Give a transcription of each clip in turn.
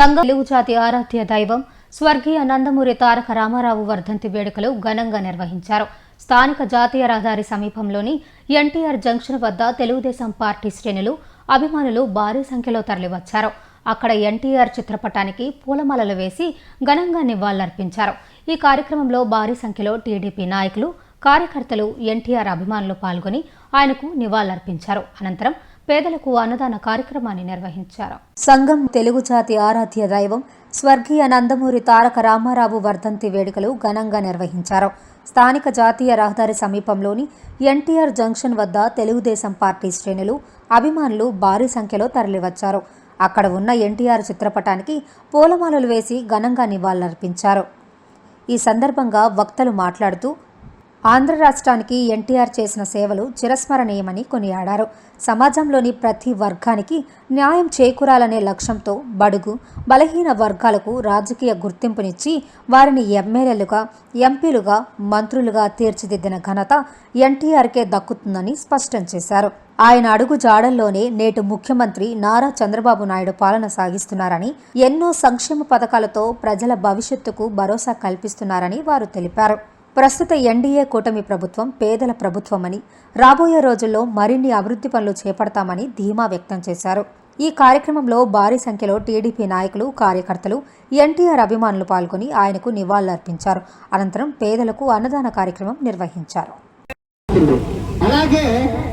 సంఘం తెలుగు జాతి ఆరాధ్య దైవం స్వర్గీయ నందమూరి తారక రామారావు వర్ధంతి వేడుకలు ఘనంగా నిర్వహించారు. స్థానిక జాతీయ రహదారి సమీపంలోని ఎన్టీఆర్ జంక్షన్ వద్ద తెలుగుదేశం పార్టీ శ్రేణులు అభిమానులు భారీ సంఖ్యలో తరలివచ్చారు. అక్కడ ఎన్టీఆర్ చిత్రపటానికి పూలమాలలు వేసి ఘనంగా నివాళులర్పించారు. ఈ కార్యక్రమంలో భారీ సంఖ్యలో టీడీపీ నాయకులు కార్యకర్తలు ఎన్టీఆర్ అభిమానులు పాల్గొని ఆయనకు నివాళులర్పించారు. అనంతరం పేదలకు అన్నదాన కార్యక్రమాన్ని నిర్వహించారు. సంఘం తెలుగు జాతి ఆరాధ్య దైవం స్వర్గీయ నందమూరి తారక రామారావు వర్ధంతి వేడుకలు ఘనంగా నిర్వహించారు. స్థానిక జాతీయ రహదారి సమీపంలోని ఎన్టీఆర్ జంక్షన్ వద్ద తెలుగుదేశం పార్టీ శ్రేణులు అభిమానులు భారీ సంఖ్యలో తరలివచ్చారు. అక్కడ ఉన్న ఎన్టీఆర్ చిత్రపటానికి పూలమాలలు వేసి ఘనంగా నివాళులర్పించారు. ఈ సందర్భంగా వక్తలు మాట్లాడుతూ ఆంధ్ర రాష్ట్రానికి ఎన్టీఆర్ చేసిన సేవలు చిరస్మరణీయమని కొనియాడారు. సమాజంలోని ప్రతి వర్గానికి న్యాయం చేకూరాలనే లక్ష్యంతో బడుగు బలహీన వర్గాలకు రాజకీయ గుర్తింపునిచ్చి వారిని ఎమ్మెల్యేలుగా ఎంపీలుగా మంత్రులుగా తీర్చిదిద్దిన ఘనత ఎన్టీఆర్కే దక్కుతుందని స్పష్టం చేశారు. ఆయన అడుగు జాడల్లోనే నేటి ముఖ్యమంత్రి నారా చంద్రబాబు నాయుడు పాలన సాగిస్తున్నారని ఎన్నో సంక్షేమ పథకాలతో ప్రజల భవిష్యత్తుకు భరోసా కల్పిస్తున్నారని వారు తెలిపారు. ప్రస్తుత ఎన్డీఏ కూటమి ప్రభుత్వం పేదల ప్రభుత్వమని రాబోయే రోజుల్లో మరిన్ని అభివృద్ధి పనులు చేపడతామని ధీమా వ్యక్తం చేశారు. ఈ కార్యక్రమంలో భారీ సంఖ్యలో టీడీపీ నాయకులు కార్యకర్తలు ఎన్టీఆర్ అభిమానులు పాల్గొని ఆయనకు నివాళులర్పించారు. అనంతరం పేదలకు అన్నదాన కార్యక్రమం నిర్వహించారు. అలాగే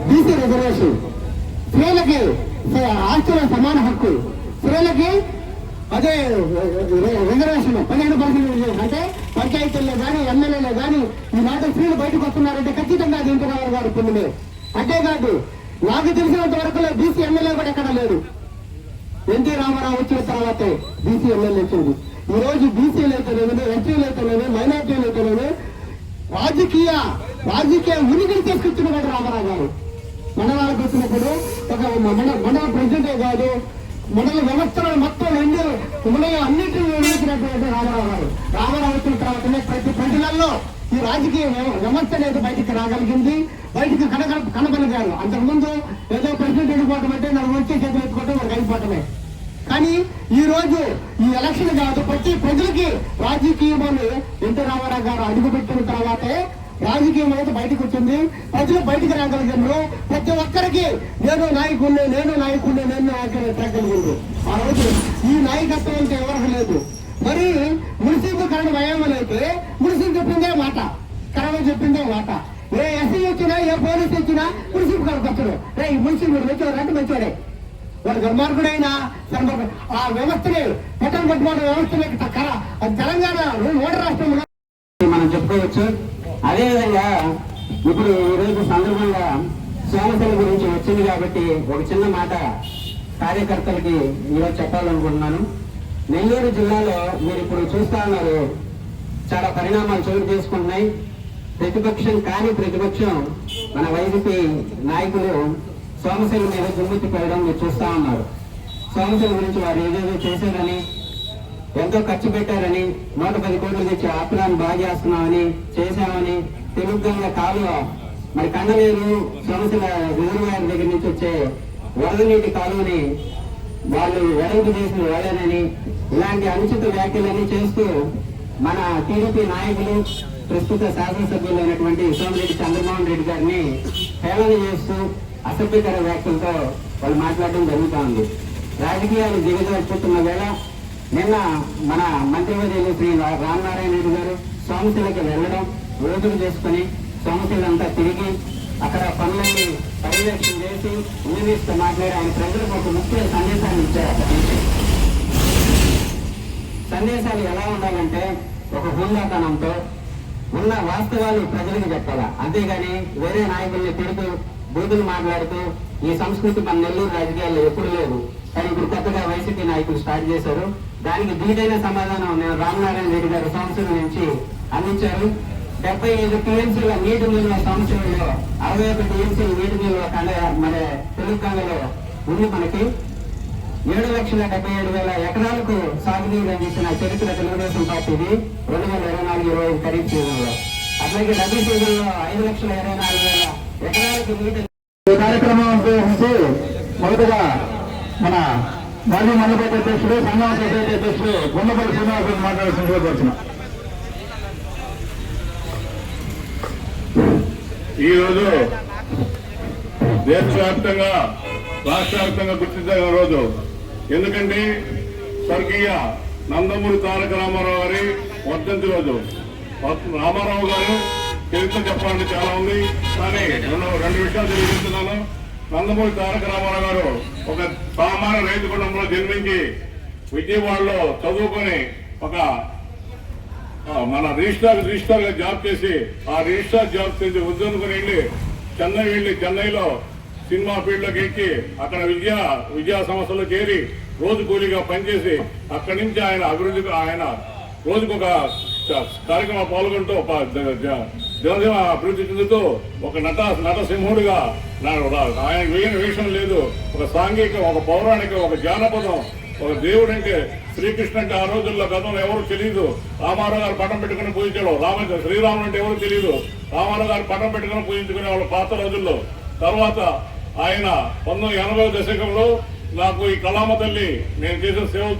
బీసీ రిజర్వేషన్. స్త్రీలకి ఆస్తుల సమాన హక్కు. స్త్రీలకి అదే రి- రిజర్వేషన్ పదిహేను పర్సెంట్ అంటే పంచాయతీల్లో కానీ ఎమ్మెల్యేలో కానీ ఈ మాట స్త్రీలు బయటకు వస్తున్నారంటే ఖచ్చితంగా అది ఇంటి గారు పుణ్యమే అంతేకాదు నాకు తెలిసినంత వరకు బీసీ ఎమ్మెల్యే కూడా ఎక్కడ లేడు. ఎన్టీ రామారావు వచ్చిన తర్వాతే బీసీ ఎమ్మెల్యే వచ్చింది. ఈ రోజు బీసీలు అయితేనేమి ఎస్టీలు అయితేనేమి మైనార్టీలు అయితేనేమి రాజకీయ రాజకీయ ఉనికిని తీసుకొచ్చినటువంటి రామారావు గారు. మండలాలకు వచ్చినప్పుడు ఒక మండల మండల ప్రెసిడెంటే కాదు మండల వ్యవస్థలను మొత్తం రెండు ఉమ్మడిగా అన్నింటినీ నిర్మించినటువంటి రామారావు గారు. రామారావు వచ్చిన తర్వాతనే ప్రతి ప్రజలలో ఈ రాజకీయ వ్యవ- వ్యవస్థ అనేది బయటికి రాగలిగింది. బయటికి కనగ కనబడగారు అంతకుముందు ఏదో ప్రెసిడెంట్ వెళ్ళిపోవటం అంటే నాకు వచ్చే చేతులు ఎత్తుకోవటం వాళ్ళకి అయిపోవటమే. కానీ ఈ రోజు ఈ ఎలక్షన్ కాదు ప్రతి ప్రజలకి రాజకీయంలో అని ఎన్టీ రామారావు గారు అడుగుపెట్టిన తర్వాతే రాజకీయం అనేది బయటకు వచ్చింది. ప్రజలు బయటకు రాగలిగారు ప్రతి ఒక్కరికి నేను నాయకుడిని నేను నాయకుడిని నేను నాయకుడిని తిరగలిగింది ఆ రోజు ఈ నాయకత్వం అంటే ఎవరికి లేదు. మరి మున్సిపల్ కరెంట్ భయమనైతే మున్సిపల్ చెప్పిందే మాట. కరెంట్ చెప్పిందే మాట. ఏ ఎస్ఐ వచ్చినా ఏ పోలీస్ వచ్చినా మున్సిపల్ కరెంట్ వచ్చారు రే ఈ మున్సిపల్ మంచివాడు అంటే మంచివాడే వాడు దుర్మార్గుడైనా దుర్మార్గుడు. ఆ వ్యవస్థని పట్టణ పట్టుబడి వ్యవస్థ అది తెలంగాణ మూడు రాష్ట్రంలో మనం చెప్పుకోవచ్చు. అదేవిధంగా ఇప్పుడు ఈ రోజు సందర్భంగా సోమశిల గురించి వచ్చింది కాబట్టి ఒక చిన్న మాట కార్యకర్తలకి ఈరోజు చెప్పాలనుకుంటున్నాను. నెల్లూరు జిల్లాలో మీరు ఇప్పుడు చూస్తా ఉన్నారు చాలా పరిణామాలు చోటు చేసుకుంటున్నాయి. ప్రతిపక్షం కానీ ప్రతిపక్షం మన వైసీపీ నాయకులు సోమశిల మీద దుమ్మెత్తిపోయడం మీరు చూస్తా ఉన్నారు. సోమశిల గురించి వారు ఏదేదో చేశారని ఎంతో ఖర్చు పెట్టారని నూట పది కోట్లు తెచ్చి ఆపురాన్ని బాగా చేస్తున్నామని చేశామని తెలుగుగంగ కాలువ మరి కండలేరు సమస్యల రిజర్వాయర్ దగ్గర నుంచి వచ్చే వరద నీటి కాలువని వాళ్ళు వెడల్పు చేసిన వేళనని ఇలాంటి అనుచిత వ్యాఖ్యలన్నీ చేస్తూ మన టీడీపీ నాయకులు ప్రస్తుత శాసనసభ్యులైనటువంటి సోమిరెడ్డి చంద్రమోహన్ రెడ్డి గారిని హేళన చేస్తూ అసభ్యకర వ్యాఖ్యలతో వాళ్ళు మాట్లాడడం జరుగుతూ ఉంది. రాజకీయాలు దిగజారిపోతున్న వేళ నిన్న మన మంత్రివర్యులు శ్రీ రామనారాయణ రెడ్డి గారు సోమశిలకి వెళ్ళడం రోజులు చేసుకుని సోమశిలంతా తిరిగి అక్కడ పనులన్నీ పర్యవేక్షణ చేసి ఇంజనీర్స్తో మాట్లాడి ఆయన ప్రజలకు ఒక ముఖ్య సందేశాన్ని ఇచ్చారు అక్కడి నుంచి. సందేశాలు ఎలా ఉండాలంటే ఒక హుందాతనంతో ఉన్న వాస్తవాలు ప్రజలకు చెప్పాలా అంతేగాని వేరే నాయకుల్ని తిడుతూ బూతులు మాట్లాడుతూ ఈ సంస్కృతి మన నెల్లూరు రాజకీయాల్లో ఎప్పుడు లేదు కానీ ఇప్పుడు కొత్తగా వైసీపీ నాయకులు స్టార్ట్ చేశారు. దానికి దీటైన సమాధానం నేను రామనారాయణ రెడ్డి గారు సంవత్సరం నుంచి అందించారు. డెబ్బై ఐదు టీఎంసీల నీటి నిల్వ సంవత్సరంలో అరవై ఒక టీఎంసీల నీటి నిల్వ కండ మన తెలుగు ఉంది మనకి. ఏడు లక్షల డెబ్బై ఏడు వేల ఎకరాలకు సాగునీరు అందించిన చరిత్ర తెలుగుదేశం పార్టీది రెండు వేల ఇరవై నాలుగు ఇరవై ఐదు ఖరీఫ్ సీజన్లో. అట్లాగే రబీ సీజన్లో ఐదు లక్షల ఇరవై నాలుగు వేల ఎకరాలకు నీటి ఈ కార్యక్రమం ఉపయోగించి మొదటగా మన మాజీ మండపేట అధ్యక్షుడు సంఘం సొసైటీ అధ్యక్షుడు గుండపల్లి శ్రీనివాసరావు మాట్లాడాల్సిందిగా కోరుతున్నాం ఈ రోజు దేశవ్యాప్తంగా రాష్ట్ర వ్యాప్తంగా గుర్తించగల రోజు. ఎందుకంటే స్వర్గీయ నందమూరి తారక రామారావు గారి వర్ధంతి రోజు. రామారావు గారు చరిత్ర చెప్పాలంటే చాలా ఉంది. కానీ రెండు రెండు విషయాలు తెలియజేస్తున్నాను. నందమూరి తారక రామారావు గారు ఒక సామాన్య రైతు కుటుంబంలో జన్మించి విజయవాడలో చదువుకొని ఒక మన రిజిస్టార్ రిజిస్టార్గా జాబ్ చేసి ఆ రిజిస్టార్ జాబ్ చేసి ఉద్యోగం వెళ్ళి చెన్నై వెళ్ళి చెన్నైలో సినిమా ఫీల్డ్లోకి ఎక్కి అక్కడ విద్యా విద్యా సంస్థలో చేరి రోజు కూలీగా పనిచేసి అక్కడి నుంచి ఆయన అభివృద్ధి ఆయన రోజుకొక కార్యక్రమం పాల్గొంటూ ఒక అభివృద్ధి చెందుతూ ఒక నట నటసింహుడిగా ఆయన వేయని వేషం లేదు. ఒక సాంఘిక ఒక పౌరాణిక ఒక జానపదం ఒక దేవుడు అంటే శ్రీకృష్ణ అంటే ఆ రోజుల్లో గతంలో ఎవరు తెలియదు రామారావు గారు పటం పెట్టుకుని పూజించాడు రామ శ్రీరాముడు అంటే ఎవరు తెలియదు రామారావు గారు పటం పెట్టుకుని పూజించుకునే వాళ్ళు పాత రోజుల్లో. తర్వాత ఆయన పంతొమ్మిది ఎనభై దశకంలో నాకు ఈ కళామ తల్లి నేను చేసిన సేవలు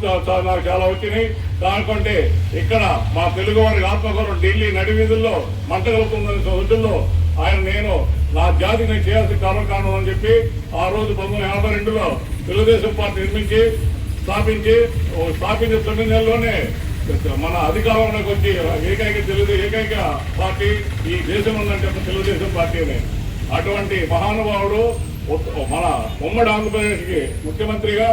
నాకు చాలా వచ్చినాయి. కాకుంటే ఇక్కడ మా తెలుగు వారి ఆత్మగౌరవం ఢిల్లీ నడివీధుల్లో మంట కలుపుతుందని రోజుల్లో ఆయన నేను నా జాతి నేను చేయాల్సిన కారణం అని చెప్పి ఆ రోజు పంతొమ్మిది యాభై రెండులో తెలుగుదేశం పార్టీ నిర్మించి స్థాపించి స్థాపించిన తొమ్మిది నెలల్లోనే మన అధికారంలోకి వచ్చి ఏకైక తెలుగు ఏకైక పార్టీ ఈ దేశం ఉందంటే తెలుగుదేశం పార్టీనే అటువంటి మహానుభావుడు మన ఉమ్మడి ఆంధ్రప్రదేశ్కి ముఖ్యమంత్రిగా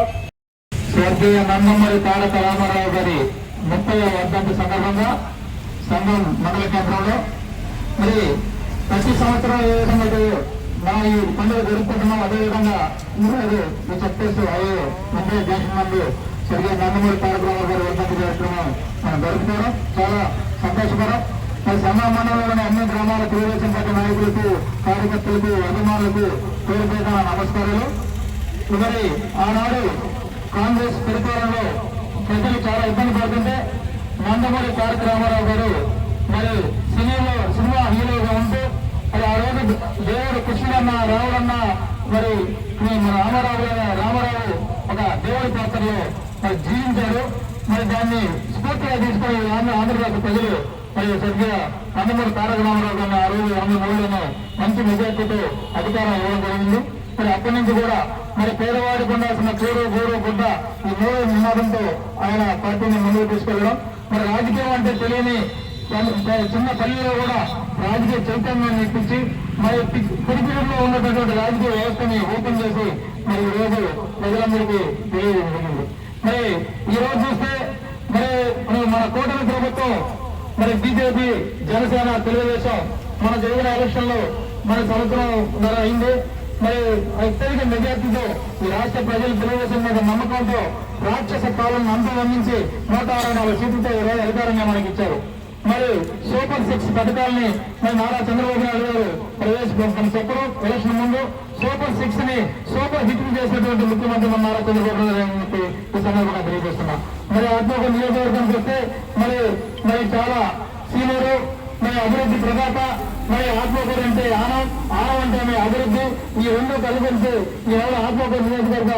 స్వర్గీయ నందమూరి తారక రామారావు గారి ముప్పై వర్ధంతి సందర్భంగా సంఘం మండల కేంద్రంలో మరి ప్రతి సంవత్సరం ఏ విధంగా అయితే మా ఈ పండుగ జరుపుకుంటున్నాం అదేవిధంగా ఈరోజు ఈ చెప్పేసి అయ్యే ముంబై దేశం నందు స్వర్గీయ నందమూరి తారక రామారావు గారి వర్ధంతి కార్యక్రమం మనం జరుపుకోవడం చాలా సంతోషకరం. మరి సంఘం మండలంలోని అన్ని గ్రామాల తెలుగుదేశం పార్టీ నాయకులకు కార్యకర్తలకు అభిమానులకు పేరు మీద నమస్కారాలు. మరి ఆనాడు కాంగ్రెస్ పరిపాలనలో ప్రజలు చాలా ఇబ్బంది పడుతుంటే నందమూరి తారక రామారావు గారు మరి సినిమాలో సినిమా హీరోగా ఉంటూ మరి ఆ రోజు దేవుడు కృష్ణుడన్న రావుడన్న మరి ఈ మన రామారావు రామారావు ఒక దేవుడి పాత్రలో మరి జీవించారు మరి దాన్ని స్ఫూర్తిగా తీసుకొని ఆంధ్ర ఆంధ్రప్రదేశ్ ప్రజలు మరియు స్వర్గీయ నందమూరి తారక రామారావు గారిని ఆ రోజు ఆంధ్ర మూడులోనే మంచి మెజార్టీతో అధికారం ఇవ్వడం జరిగింది. మరి అప్పటి నుంచి కూడా మరి పేదవాడికి ఉండాల్సిన కూరు గూరు గుడ్డ ఈ మూడు నినాదంతో ఆయన పార్టీని ముందుకు తీసుకెళ్ళడం మరి రాజకీయం అంటే తెలియని చిన్న పల్లెలో కూడా రాజకీయ చైతన్యాన్ని ఇప్పించి మరి తిరుపతిలో ఉన్నటువంటి రాజకీయ వ్యవస్థని ఓపెన్ చేసి మరి ఈ రోజు ప్రజలందరికీ తెలియజేయడం జరిగింది. మరి ఈ రోజు చూస్తే మరి మన కూటమి ప్రభుత్వం మరి బీజేపీ జనసేన తెలుగుదేశం మన జరిగిన ఎలక్షన్లో మన సంవత్సరం ధర అయింది. మరి అత్యధిక మెజార్టీతో ఈ రాష్ట్ర ప్రజలు తెలుగుదేశం మీద నమ్మకంతో రాక్షస పాలన అంతమందించి నూట అరవై నాలుగు సీట్లతో ఈరోజు అధికారంగా మనకి ఇచ్చారు. మరి సూపర్ సిక్స్ పథకాలని మరి నారా చంద్రబాబు నాయుడు గారు ప్రవేశపెట్టడం చెప్పడం ఎలక్షన్ ముందు సూపర్ సిక్స్ని సూపర్ హిట్ చేసినటువంటి ముఖ్యమంత్రి మన నారా చంద్రబాబు నాయుడు గారు చెప్పి ఈ సందర్భంగా తెలియజేస్తున్నా. మరి ఆత్మక నియోజకవర్గం చూస్తే మరి మరి చాలా సీనియరు మరి అభివృద్ధి ప్రదాత మరి ఆత్మకూరు అంటే ఆనం ఆనం అంటే మీ అభివృద్ధి ఈ రెండు కలిపి ఈ రోజు ఆత్మకూరు నియోజకవర్గ